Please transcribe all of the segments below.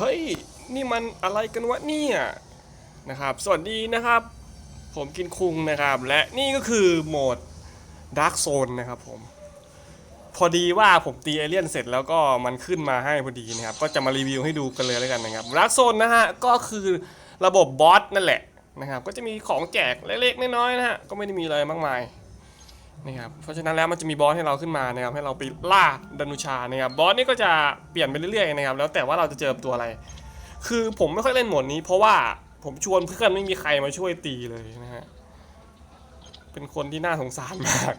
เฮ้ย นี่มันอะไรกันวะเนี่ยนะครับ สวัสดีนะครับ ผมกินคุงนะครับ และนี่ก็คือโหมด Dark Zone นะครับผม พอดีว่าผมตีเอเลี่ยนเสร็จแล้วก็มันขึ้นมาให้พอดีนะครับ ก็จะมารีวิวให้ดูกันเลยแล้วกันนะครับ Dark Zone นะฮะ ก็คือระบบบอสนั่นแหละนะครับ ก็จะมีของแจกเล็กๆน้อยๆนะฮะ ก็ไม่ได้มีอะไรมากมาย นะครับเพราะฉะนั้นแล้วมันจะมีบอสให้เราขึ้นมานะครับให้เราไปล่าดันุชานะครับบอสนี่ก็จะเปลี่ยนไปเรื่อยๆนะครับแล้วแต่ว่าเราจะเจอตัวอะไร คือผมไม่ค่อยเล่นโหมดนี้ เพราะว่าผมชวนเพื่อนไม่มีใครมาช่วยตีเลยนะฮะเป็นคนที่น่าสงสารมาก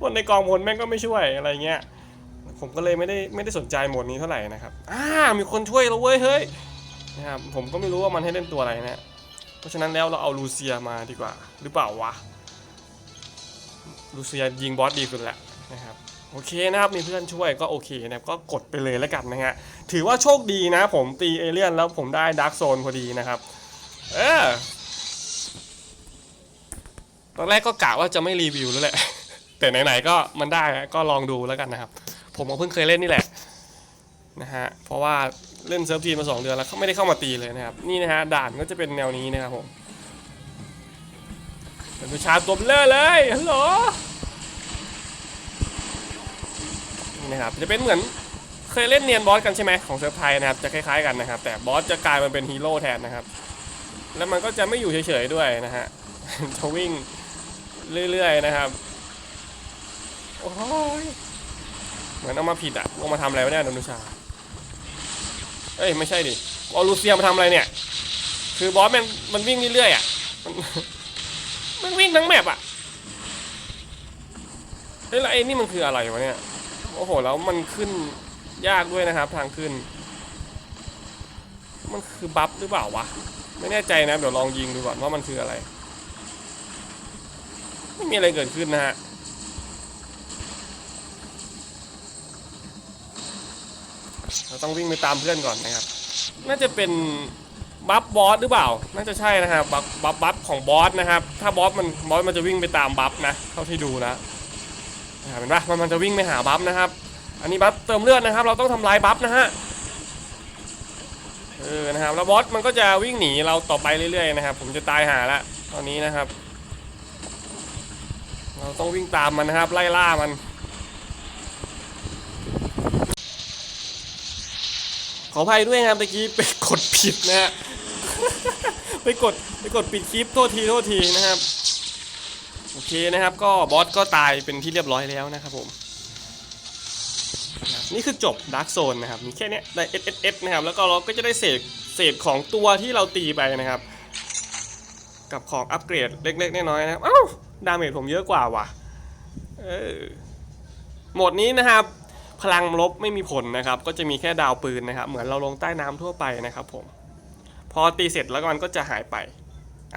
คนในกองพลแม่งก็ไม่ช่วยอะไรเงี้ยผมก็เลยไม่ได้ไม่ได้สนใจโหมดนี้เท่าไหร่นะครับอ่ามีคนช่วยเราเว้ยเฮ้ยนะครับผมก็ไม่รู้ว่ามันให้เล่นตัวอะไรนะเพราะฉะนั้นแล้วเราเอาลูเซียมาดีกว่า หรือเปล่าวะ ลูเซียยิงบอสดีสุดแหละนะครับโอเคนะครับมีเพื่อนช่วยก็โอเคนะครับก็กดไปเลยแล้วกันนะฮะถือว่าโชคดีนะผมตีเอเลี่ยนแล้วผมได้ดาร์กโซนพอดีนะครับเออตอนแรกก็กะว่าจะไม่รีวิวแล้วแหละ แต่ไหนๆก็มันได้ก็ลองดูแล้วกันนะครับ ผมก็เพิ่งเคยเล่นนี่แหละนะฮะเพราะว่าเล่นเซิร์ฟทีมมาสองเดือนแล้วเขาไม่ได้เข้ามาตีเลยนะครับ นี่นะฮะด่านก็จะเป็นแนวนี้นะครับผม เป็นประชาตัวเบลอเลยฮัลโหลนี่นะครับจะเป็นเหมือนเคยเล่นเนียนบอสกันใช่ไหมของเซิร์ฟไทยนะครับจะคล้ายๆกันนะครับ แต่บอสจะกลายมาเป็นฮีโร่แทนนะครับ แล้วมันก็จะไม่อยู่เฉยๆด้วยนะฮะจะวิ่งเรื่อยๆนะครับโอ้ยเหมือนเอามาผิดอะเอามาทำอะไรวะเนี่ยดนุชาเอ้ยไม่ใช่ดิเอาลูเซียมาทำอะไรเนี่ย คือบอสมันมันวิ่งเรื่อยๆอะ มันวิ่งทั้งแมปอะเฮ้ยแล้วไอ้นี่มันคืออะไรวะเนี่ย โอ้โห แล้วมันขึ้นยากด้วยนะครับ ทางขึ้น มันคือบัฟหรือเปล่าวะ ไม่แน่ใจนะ เดี๋ยวลองยิงดูก่อนว่ามันคืออะไร ไม่มีอะไรเกิดขึ้นนะฮะเราต้องวิ่งไปตามเพื่อนก่อนนะครับ น่าจะเป็น บัฟบอสหรือเปล่า น่าจะใช่นะครับบัฟบัฟบัฟของบอสนะครับ ถ้าบอสมันบอสมันจะวิ่งไปตามบัฟนะเท่าที่ดูนะนะเห็นปะมันมันจะวิ่งไปหาบัฟนะครับ อันนี้บัฟเติมเลือดนะครับ เราต้องทำลายบัฟนะฮะเออนะครับแล้วบอสมันก็จะวิ่งหนีเราต่อไปเรื่อยๆนะครับ ผมจะตายหาละตอนนี้นะครับ เราต้องวิ่งตามมันนะครับ ไล่ล่ามันขออภัยด้วยนะครับตะกี้ไปกดผิดนะฮะ ไปกดไปกดปิดคลิปโทษทีโทษทีนะครับ โอเคนะครับก็บอสก็ตายเป็นที่เรียบร้อยแล้วนะครับผมนี่คือจบดาร์กโซนนะครับ มีแค่นี้ได้ S S S นะครับ แล้วก็เราก็จะได้เศษเศษของตัวที่เราตีไปนะครับ กับของอัปเกรดเล็กๆน้อยๆนะครับอ้าวดาเมจผมเยอะกว่าว่ะเออโหมดนี้นะครับ พลังลบไม่มีผลนะครับ ก็จะมีแค่ดาวปืนนะครับ เหมือนเราลงใต้น้ำทั่วไปนะครับผม พอตีเสร็จแล้วมันก็จะหายไป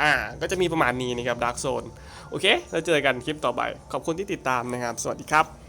อ่า ก็จะมีประมาณนี้นะครับดาร์กโซน โอเค แล้วเจอกันคลิปต่อไป ขอบคุณที่ติดตามนะครับ สวัสดีครับ